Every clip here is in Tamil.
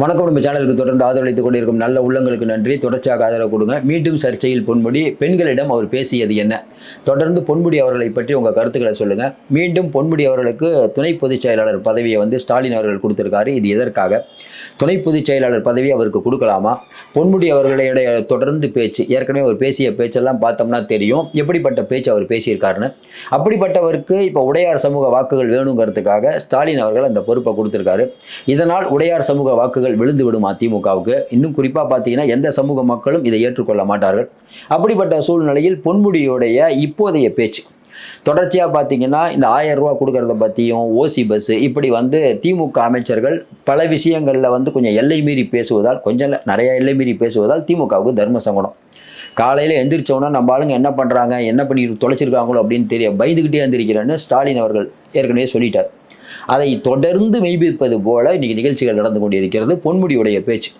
வணக்கம். நம்ம சேனலுக்கு தொடர்ந்து ஆதரவளித்துக் கொண்டிருக்கும் நல்ல உள்ளங்களுக்கு நன்றி. தொடர்ச்சியாக ஆதரவு கொடுங்க. மீண்டும் சர்ச்சையில் பொன்முடி பெண்களிடம் அவர் பேசியது என்ன? தொடர்ந்து பொன்முடி அவர்களை பற்றி உங்கள் கருத்துக்களை சொல்லுங்கள் மீண்டும் பொன்முடி அவர்களுக்கு துணை பொதுச் செயலாளர் பதவியை வந்து ஸ்டாலின் அவர்கள் கொடுத்திருக்காரு. இது எதற்காக? துணை பொதுச் செயலாளர் பதவி அவருக்கு கொடுக்கலாமா? பொன்முடி அவர்களுடைய தொடர்ந்து பேச்சு ஏற்கனவே அவர் பேசிய பேச்செல்லாம் பார்த்தோம்னா தெரியும். எப்படிப்பட்ட பேச்சு அவர் பேசியிருக்காருன்னு? அப்படிப்பட்டவருக்கு இப்போ உடையார் சமூக வாக்குகள் வேணுங்கிறதுக்காக ஸ்டாலின் அவர்கள் அந்த பொறுப்பை கொடுத்துருக்காரு. இதனால் உடையார் சமூக வாக்கு வாக்குகள் விழுந்துவிடும் அதிமுகவுக்கு. இன்னும் குறிப்பாக பார்த்தீங்கன்னா எந்த சமூக மக்களும் இதை ஏற்றுக்கொள்ள மாட்டார்கள். அப்படிப்பட்ட சூழ்நிலையில் பொன்முடியுடைய இப்போதைய பேச்சு. தொடர்ச்சியாக பார்த்தீங்கன்னா இந்த ஆயிரம் ரூபா கொடுக்கறத பற்றியும் ஓசி பஸ்ஸு இப்படி வந்து திமுக அமைச்சர்கள் பல விஷயங்களில் வந்து கொஞ்சம் எல்லை மீறி பேசுவதால் கொஞ்சம் நிறையா நிறைய எல்லை மீறி பேசுவதால் திமுகவுக்கு தர்ம சங்கடம். காலையில் எந்திரிச்சோன்னா நம்ம ஆளுங்க என்ன பண்ணுறாங்க என்ன பண்ணி தொலைச்சிருக்காங்களோ அப்படின்னு தெரிய பயந்துக்கிட்டே எந்திரிக்கிறேன்னு ஸ்டாலின் அவர்கள் ஏற்கனவே சொல்லிட்டார். அதை தொடர்ந்து மெய்ப்பிப்பது போல இன்னைக்கு நிகழ்ச்சிகள் நடந்து கொண்டிருக்கிறது. பொன்முடியுடைய பேச்சு.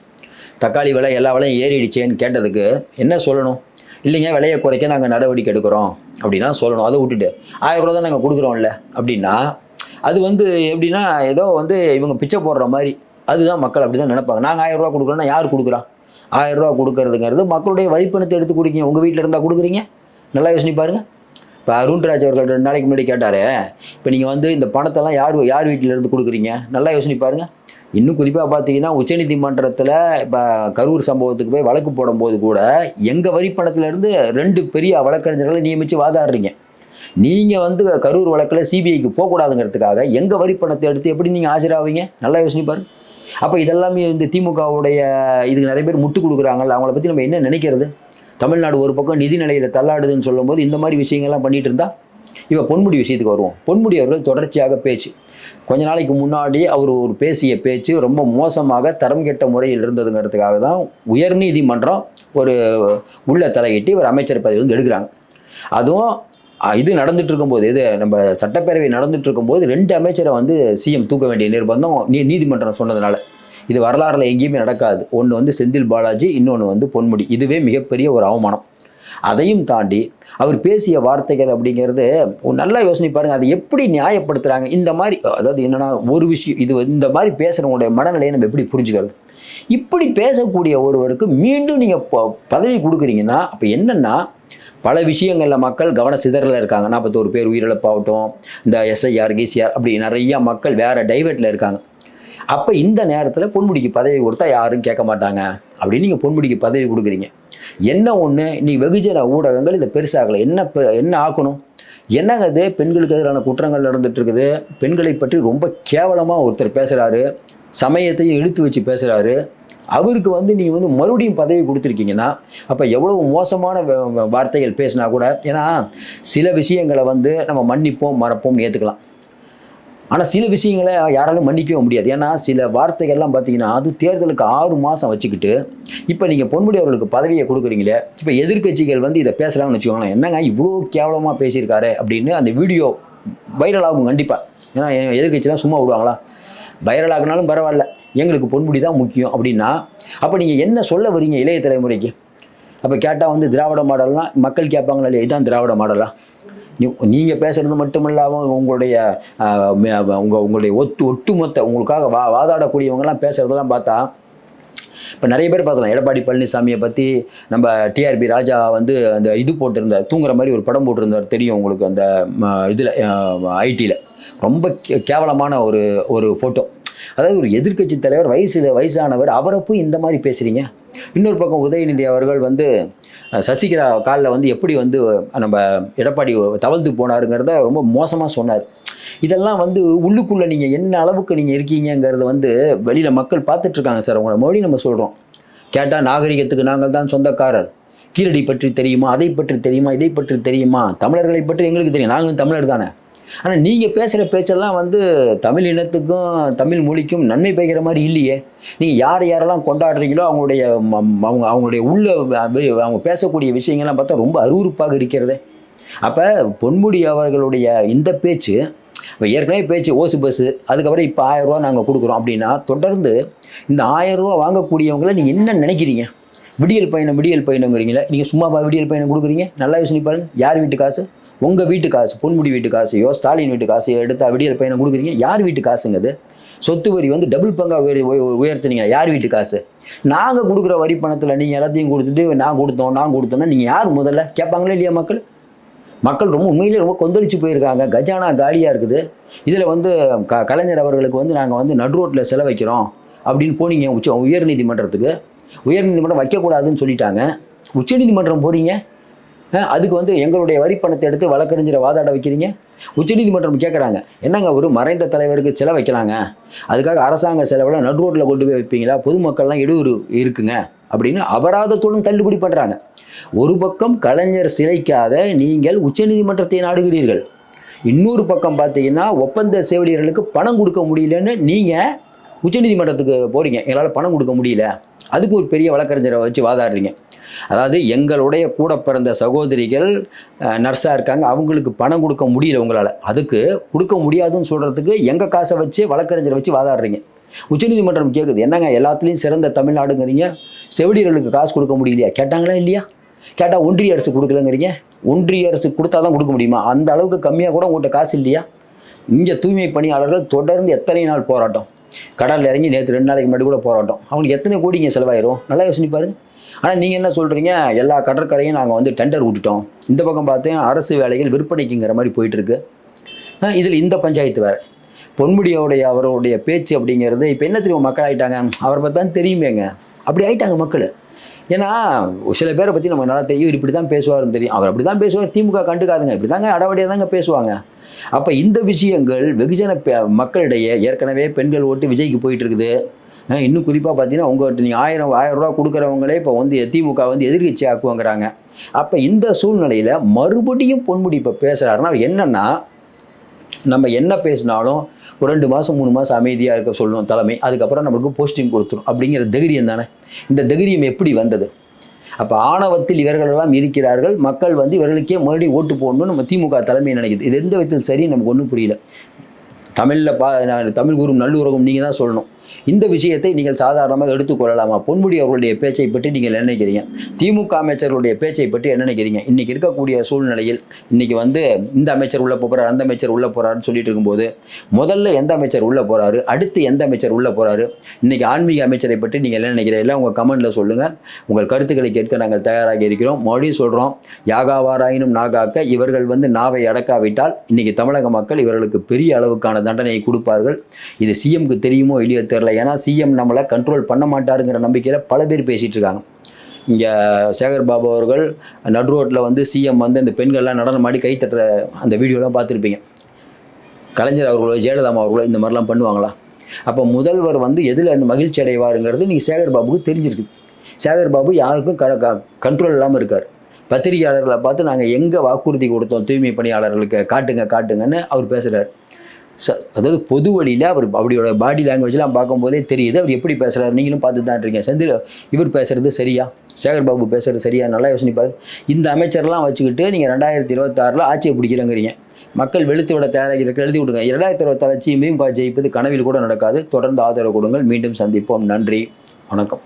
தக்காளி விலை எல்லா விலையும் ஏறிடுச்சேன்னு கேட்டதுக்கு என்ன சொல்லணும்? இல்லைங்க விலையை குறைக்க நாங்கள் நடவடிக்கை எடுக்கிறோம் அப்படின்னா சொல்லணும். அதை விட்டுட்டு ஆயிரம் ரூபா தான் நாங்கள் கொடுக்குறோம்ல அப்படின்னா அது வந்து எப்படின்னா ஏதோ வந்து இவங்க பிச்சை போடுற மாதிரி. அதுதான் மக்கள் அப்படி தான் நினைப்பாங்க. நாங்கள் ஆயிரம் ரூபா கொடுக்குறோன்னா யார் கொடுக்குறா? ஆயிரம் ரூபா கொடுக்கறதுங்கிறது மக்களுடைய வரிப்பணத்தை எடுத்து கொடுக்கீங்க. உங்கள் வீட்டில் இருந்தால் கொடுக்குறீங்க? நல்லா யோசனை பாருங்கள் இப்போ அருண்ராஜ் அவர்கள் ரெண்டு நாளைக்கு முன்னாடி கேட்டார் இப்போ நீங்கள் வந்து இந்த பணத்தெல்லாம் யார் யார் வீட்டிலேருந்து கொடுக்குறீங்க? நல்லா யோசனை பாருங்க. இன்னும் குறிப்பாக பார்த்தீங்கன்னா உச்சநீதிமன்றத்தில் இப்போ கரூர் சம்பவத்துக்கு போய் வழக்கு போடும்போது கூட எங்கள் வரிப்பணத்திலேருந்து ரெண்டு பெரிய வழக்கறிஞர்களை நியமித்து வாதாடுறீங்க. நீங்கள் வந்து கரூர் வழக்கில் சிபிஐக்கு போகக்கூடாதுங்கிறதுக்காக எங்கள் வரிப்பணத்தை எடுத்து எப்படி நீங்கள் ஆஜராவீங்க? நல்லா யோசனை பாருங்க. அப்போ இதெல்லாமே இந்த திமுகவுடைய இதுக்கு நிறைய பேர் முட்டு கொடுக்குறாங்கல்ல அவங்கள பற்றி நம்ம என்ன நினைக்கிறது? தமிழ்நாடு ஒரு பக்கம் நிதி நிலையில் தள்ளாடுதுன்னு சொல்லும்போது இந்த மாதிரி விஷயங்கள்லாம் பண்ணிகிட்டு இருந்தால் இப்போ பொன்முடி விஷயத்துக்கு வருவோம். பொன்முடி அவர்கள் தொடர்ச்சியாக பேச்சு. கொஞ்ச நாளைக்கு முன்னாடி அவர் ஒரு பேசிய பேச்சு ரொம்ப மோசமாக தரம் கெட்ட முறையில் இருந்ததுங்கிறதுக்காக தான் உயர்நீதிமன்றம் ஒரு உள்ள தலையிட்டு ஒரு அமைச்சர் பதவி வந்து எடுக்கிறாங்க. அதுவும் இது நடந்துட்டு இருக்கும்போது இது நம்ம சட்டப்பேரவை நடந்துட்டு இருக்கும்போது ரெண்டு அமைச்சரை வந்து சிஎம் தூக்க வேண்டிய நிர்பந்தம் நீ நீதிமன்றம் சொன்னதுனால. இது வரலாறுல எங்கேயுமே நடக்காது. ஒன்று வந்து செந்தில் பாலாஜி இன்னொன்று வந்து பொன்முடி. இதுவே மிகப்பெரிய ஒரு அவமானம். அதையும் தாண்டி அவர் பேசிய வார்த்தைகள் அப்படிங்கிறது நல்லா யோசனை பாருங்க. அதை எப்படி நியாயப்படுத்துகிறாங்க இந்த மாதிரி அதாவது என்னன்னா ஒரு விஷயம் இது இந்த மாதிரி பேசுகிறவங்களுடைய மனநிலையை நம்ம எப்படி புரிஞ்சுக்கிறது? இப்படி பேசக்கூடிய ஒருவருக்கு மீண்டும் நீங்கள் பதவி கொடுக்குறீங்கன்னா அப்போ என்னென்னா பல விஷயங்களில் மக்கள் கவன சிதறல இருக்காங்க. நாற்பத்தோரு பேர் உயிரிழப்பாகட்டும் இந்த எஸ்ஐஆர் கிசிஆர் அப்படி நிறைய மக்கள் வேற டைவெட்டில் இருக்காங்க. அப்போ இந்த நேரத்தில் பொன்முடிக்கு பதவி கொடுத்தா யாரும் கேட்க மாட்டாங்க. அப்படின்னு நீங்கள் பொன்முடிக்கு பதவி கொடுக்குறீங்க. என்ன ஒன்று நீ வெகுஜன ஊடகங்கள் இதை பெருசாகலை. என்ன பெ- என்ன ஆக்கணும்? என்னங்க இது பெண்களுக்கு எதிரான குற்றங்கள் நடந்துட்டு இருக்குது. பெண்களை பற்றி ரொம்ப கேவலமாக ஒருத்தர் பேசுகிறாரு சமயத்தையும் இழுத்து வச்சு பேசுகிறாரு அவருக்கு வந்து நீங்கள் வந்து மறுபடியும் பதவி கொடுத்துருக்கீங்கன்னா அப்போ எவ்வளவு மோசமான வ- வார்த்தைகள் பேசினா கூட ஏன்னா சில விஷயங்களை வந்து நம்ம மன்னிப்போம் மறப்போம்னு ஏற்றுக்கலாம் ஆனால் சில விஷயங்களை யாராலும் மன்னிக்கவே முடியாது. ஏன்னா சில வார்த்தைகள்லாம் பார்த்தீங்கன்னா அது தேர்தலுக்கு ஆறு மாதம் வச்சுக்கிட்டு இப்போ நீங்கள் பொன்முடி அவர்களுக்கு பதவியை கொடுக்குறீங்களே இப்போ எதிர்க்கட்சிகள் வந்து இதை பேசுகிறாங்கன்னு வச்சுக்கோங்களேன் என்னங்க இவ்வளோ கேவலமாக பேசியிருக்காரு அப்படின்னு அந்த வீடியோ வைரல் ஆகும் கண்டிப்பாக ஏன்னா எதிர்கட்சிலாம் சும்மா விடுவாங்களா? வைரல் ஆகினாலும் பரவாயில்ல. எங்களுக்கு பொன்முடி தான் முக்கியம் அப்படின்னா அப்போ நீங்கள் என்ன சொல்ல வரீங்க இளைய தலைமுறைக்கு? அப்போ கேட்டால் வந்து திராவிட மாடல்லாம் மக்கள் கேட்பாங்களா இல்லையா? இதுதான் திராவிட மாடலா? நீங்கள் பேசுகிறது மட்டும் இல்லாமல் உங்களுடைய உங்கள் உங்களுடைய ஒத்து ஒட்டுமொத்த உங்களுக்காக வா வாதாடக்கூடியவங்கெல்லாம் பேசுகிறதெல்லாம் பார்த்தா இப்போ நிறைய பேர் பார்த்தலாம் எடப்பாடி பழனிசாமியை பற்றி நம்ம டிஆர்பி ராஜா வந்து அந்த இது போட்டிருந்தார் தூங்குற மாதிரி ஒரு படம் போட்டிருந்தார் தெரியும் உங்களுக்கு அந்த இதில் ஐடியில் ரொம்ப கே- கேவலமான ஒரு ஒரு ஃபோட்டோ அதாவது ஒரு எதிர்க்கட்சி தலைவர் வயசு வயசானவர் அவரை போய் இந்த மாதிரி பேசுகிறீங்க இன்னொரு பக்கம் உதயநிதி அவர்கள் வந்து சசிகலா காலில் வந்து எப்படி வந்து நம்ம எடப்பாடி தவழ்ந்து போனாருங்கிறத ரொம்ப மோசமாக சொன்னார். இதெல்லாம் வந்து உள்ளுக்குள்ளே நீங்கள் என்ன அளவுக்கு நீங்கள் இருக்கீங்கங்கிறத வந்து வெளியில் மக்கள் பார்த்துட்ருக்காங்க சார். உங்களை மறுபடியும் நம்ம சொல்கிறோம் கேட்டால் நாகரிகத்துக்கு நாங்கள் தான் சொந்தக்காரர். கீழடி பற்றி தெரியுமா? அதை பற்றி தெரியுமா? இதை பற்றி தெரியுமா? தமிழர்களை பற்றி எங்களுக்கு தெரியும். நாங்களும் தமிழர் தானே? ஆனால் நீங்கள் பேசுகிற பேச்செல்லாம் வந்து தமிழ் இனத்துக்கும் தமிழ் மொழிக்கும் நன்மை பெய்கிற மாதிரி இல்லையே. நீங்கள் யார் யாரெல்லாம் கொண்டாடுறீங்களோ அவங்களுடைய அவங்க அவங்களுடைய உள்ள அவங்க பேசக்கூடிய விஷயங்கள்லாம் பார்த்தா ரொம்ப அருவறுப்பாக இருக்கிறதே. அப்போ பொன்முடி அவர்களுடைய இந்த பேச்சு இப்போ ஏற்கனவே பேச்சு ஓசு பஸ்ஸு அதுக்கப்புறம் இப்போ ஆயிரம் ரூபா நாங்கள் கொடுக்குறோம் அப்படின்னா தொடர்ந்து இந்த ஆயிரம் ரூபா வாங்கக்கூடியவங்களை நீங்கள் என்ன நினைக்கிறீங்க? விடியல் பயணம் விடியல் பயணங்கிறீங்களே நீங்கள் சும்மாவா விடியல் பயணம் கொடுக்குறீங்க? நல்லா யோசனை பாருங்கள் யார் வீட்டு காசு? உங்கள் வீட்டு காசு பொன்முடி வீட்டு காசையோ ஸ்டாலின் வீட்டு காசையோ எடுத்து விடியல் பையனை கொடுக்குறீங்க யார் வீட்டு காசுங்கிறது சொத்து வரி வந்து டபுள் பங்காக உயர் உயர்த்துனீங்க. யார் வீட்டு காசு? நாங்கள் கொடுக்குற வரி பணத்தில் நீங்கள் எல்லாத்தையும் கொடுத்துட்டு நான் கொடுத்தோம் நான் கொடுத்தோன்னா நீங்கள் யார் முதல்ல? கேட்பாங்களே இல்லையா மக்கள்? மக்கள் ரொம்ப உண்மையிலே ரொம்ப கொந்தளிச்சு போயிருக்காங்க. கஜானா காலியாக இருக்குது. இதில் வந்து க கலைஞர் அவர்களுக்கு வந்து நாங்கள் வந்து நடுரோட்டில் செலவைக்கிறோம் அப்படின்னு போனீங்க உச்ச உயர்நீதிமன்றத்துக்கு. உயர்நீதிமன்றம் வைக்கக்கூடாதுன்னு சொல்லிட்டாங்க. உச்சநீதிமன்றம் போகிறீங்க அதுக்கு வந்து எங்களுடைய வரி பணத்தை எடுத்து வழக்கறிஞரை வாதாட வைக்கிறீங்க? உச்சநீதிமன்றம் கேட்குறாங்க என்னங்க ஒரு மறைந்த தலைவருக்கு செலவு வைக்கலாங்க? அதுக்காக அரசாங்க செலவில் நடுரோட்டில் கொண்டு போய் வைப்பீங்களா? பொதுமக்கள்லாம் இடையூறு இருக்குங்க. அப்படின்னு அபராதத்துடன் தள்ளுபடி பண்ணுறாங்க ஒரு பக்கம் கலைஞர் சிலைக்காக நீங்கள் உச்சநீதிமன்றத்தை நாடுகிறீர்கள். இன்னொரு பக்கம் பார்த்தீங்கன்னா ஒப்பந்த செவிலியர்களுக்கு பணம் கொடுக்க முடியலன்னு நீங்கள் உச்சநீதிமன்றத்துக்கு போகிறீங்க எங்களால் பணம் கொடுக்க முடியல. அதுக்கு ஒரு பெரிய வழக்கறிஞரை வச்சு வாதாடுறீங்க. அதாவது எங்களுடைய கூட பிறந்த சகோதரிகள் நர்ஸாக இருக்காங்க. அவங்களுக்கு பணம் கொடுக்க முடியல உங்களால். அதுக்கு கொடுக்க முடியாதுன்னு சொல்கிறதுக்கு எங்கள் காசை வச்சு வழக்கறிஞரை வச்சு வாதாடுறீங்க. உச்சநீதிமன்றம் கேட்குது என்னங்க எல்லாத்துலேயும் சிறந்த தமிழ்நாடுங்கிறீங்க? செவிலியர்களுக்கு காசு கொடுக்க முடியலையா? கேட்டாங்களா இல்லையா? கேட்டால் ஒன்றிய அரசு கொடுக்கலங்கிறீங்க? ஒன்றிய அரசு கொடுத்தா தான் கொடுக்க முடியுமா? அந்த அளவுக்கு கம்மியாக கூட உங்கள்கிட்ட காசு இல்லையா? இங்கே தூய்மை பணியாளர்கள் தொடர்ந்து எத்தனை நாள் போராட்டம்? கடலில் இறங்கி நேற்று ரெண்டு நாளைக்கு முன்னாடி கூட போராட்டம். அவங்களுக்கு எத்தனை கோடி இங்கே செலவாயிரும்? நல்லா யோசனை பாருங்கள் ஆனால் நீங்கள் என்ன சொல்கிறீங்க எல்லா கடற்கரையும் நாங்கள் வந்து டெண்டர் விட்டுட்டோம். இந்த பக்கம் பார்த்தேன் அரசு வேலைகள் விற்பனைக்குங்கிற மாதிரி போயிட்டுருக்கு. இதில் இந்த பஞ்சாயத்து வேறு. பொன்முடியோடைய அவருடைய பேச்சு அப்படிங்கிறது இப்போ என்ன தெரியும் மக்கள் ஆகிட்டாங்க அவரை பற்றி தான் தெரியுமேங்க. அப்படி ஆயிட்டாங்க மக்கள். ஏன்னா சில பேரை பற்றி நம்ம நல்லா தெரியும். இப்படி தான் பேசுவார்னு தெரியும். அவர் அப்படி தான் பேசுவார். திமுக கண்டுக்காதுங்க. இப்படி தாங்க அடவடியாக தாங்க பேசுவாங்க. அப்போ இந்த விஷயங்கள் வெகுஜன பே- மக்களிடையே ஏற்கனவே பெண்கள் ஓட்டு விஜய்க்கு போயிட்டு இருக்குது இன்னும் குறிப்பாக பார்த்தீங்கன்னா உங்கள்கிட்ட நீங்கள் ஆயிரம் ஆயிரம் ரூபா கொடுக்குறவங்களே இப்போ வந்து திமுக வந்து எதிர்கட்சி ஆக்குவாங்கிறாங்க. அப்போ இந்த சூழ்நிலையில் மறுபடியும் பொன்முடி இப்போ பேசுகிறாருன்னா என்னென்னா நம்ம என்ன பேசினாலும் ஒரு ரெண்டு மாதம் மூணு மாதம் அமைதியாக இருக்க சொல்லணும் தலைமை. அதுக்கப்புறம் நம்மளுக்கு போஸ்டிங் கொடுத்துரும். அப்படிங்கிற தைரியம் தானே? இந்த தைரியம் எப்படி வந்தது? அப்போ ஆணவத்தில் இவர்களெல்லாம் இருக்கிறார்கள். மக்கள் வந்து இவர்களுக்கே மறுபடியும் ஓட்டு போடணும்னு நம்ம திமுக தலைமை நினைக்குது. இது எந்த விதத்தில் சரி நமக்கு ஒன்றும் புரியல. தமிழில் பா நான் தமிழ் கூறும் நல்லுறவும் நீங்கள் தான் சொல்லணும். இந்த விஷயத்தை நீங்கள் சாதாரணமாக எடுத்துக்கொள்ளலாமா பொன்முடி அவர்களுடைய பேச்சை பற்றி நீங்கள் என்ன நினைக்கிறீங்க? திமுக அமைச்சர்களுடைய பேச்சை பற்றி என்ன நினைக்கிறீங்க? இன்னைக்கு இருக்கக்கூடிய சூழ்நிலையில் இன்றைக்கி வந்து இந்த அமைச்சர் உள்ளே போகிறார் அந்த அமைச்சர் உள்ளே போகிறாருன்னு சொல்லிட்டு இருக்கும்போது முதல்ல எந்த அமைச்சர் உள்ள போகிறாரு அடுத்து எந்த அமைச்சர் உள்ளே போகிறாரு இன்றைக்கி ஆன்மீக அமைச்சரை பற்றி நீங்கள் என்ன நினைக்கிறீங்க? உங்கள் கமெண்ட்டில் சொல்லுங்கள் உங்கள் கருத்துக்களை கேட்க நாங்கள் தயாராகி இருக்கிறோம். மறுபடியும் சொல்கிறோம் யாகாவாராயினும் நாகாக்க இவர்கள் வந்து நாவை அடக்காவிட்டால் இன்றைக்கி தமிழக மக்கள் இவர்களுக்கு பெரிய அளவுக்கான தண்டனையை கொடுப்பார்கள். இது சிஎம்க்கு தெரியுமோ இல்லையோ தெரில ஏன்னா சிஎம் நம்மளை கண்ட்ரோல் பண்ண மாட்டாருங்கிற நம்பிக்கையில் பல பேர் பேசிகிட்டு இருக்காங்க. இங்கே சேகர் பாபு அவர்கள் நடு ரோட்டில் வந்து சிஎம் வந்து இந்த பெண்கள்லாம் நடனம் ஆடி கை தட்டுற அந்த வீடியோலாம் பார்த்துருப்பீங்க. கலைஞர் அவர்களோ ஜெயலலிதா அவர்களோ இந்த மாதிரிலாம் பண்ணுவாங்களா? அப்போ முதல்வர் வந்து எதில் அந்த மகிழ்ச்சி அடைவாருங்கிறது நீங்கள் சேகர் பாபுக்கு தெரிஞ்சிருக்கு. சேகர் பாபு யாருக்கும் க கண்ட்ரோல் இல்லாமல் இருக்கார். பத்திரிகையாளர்களை பார்த்து நாங்கள் எங்கே வாக்குறுதி கொடுத்தோம் தூய்மை பணியாளர்களுக்கு காட்டுங்க காட்டுங்கன்னு அவர் பேசுகிறார் ச அதாவது பொது வழியில் அவர் அவருடைய பாடி லாங்குவேஜ்லாம் பார்க்கும்போதே தெரியுது. அவர் எப்படி பேசுகிறார் நீங்களும் பார்த்து தான் இருக்கீங்க. செந்தில் இவர் பேசுகிறது சரியா? சேகர் பாபு பேசுகிறது சரியா? நல்லா யோசனைப்பார் இந்த அமைச்சர்லாம் வச்சுக்கிட்டு நீங்கள் ரெண்டாயிரத்தி இருபத்தாறில் ஆட்சியை பிடிக்கிறேங்கிறீங்க. மக்கள் வெளுத்து விட தயாராகி இருக்க எழுதி விடுங்க. இரண்டாயிரத்தி இருபத்தாறு திமுக ஜெயிப்பது கனவில் கூட நடக்காது. தொடர்ந்து ஆதரவு கொடுங்கள். மீண்டும் சந்திப்போம். நன்றி. வணக்கம்.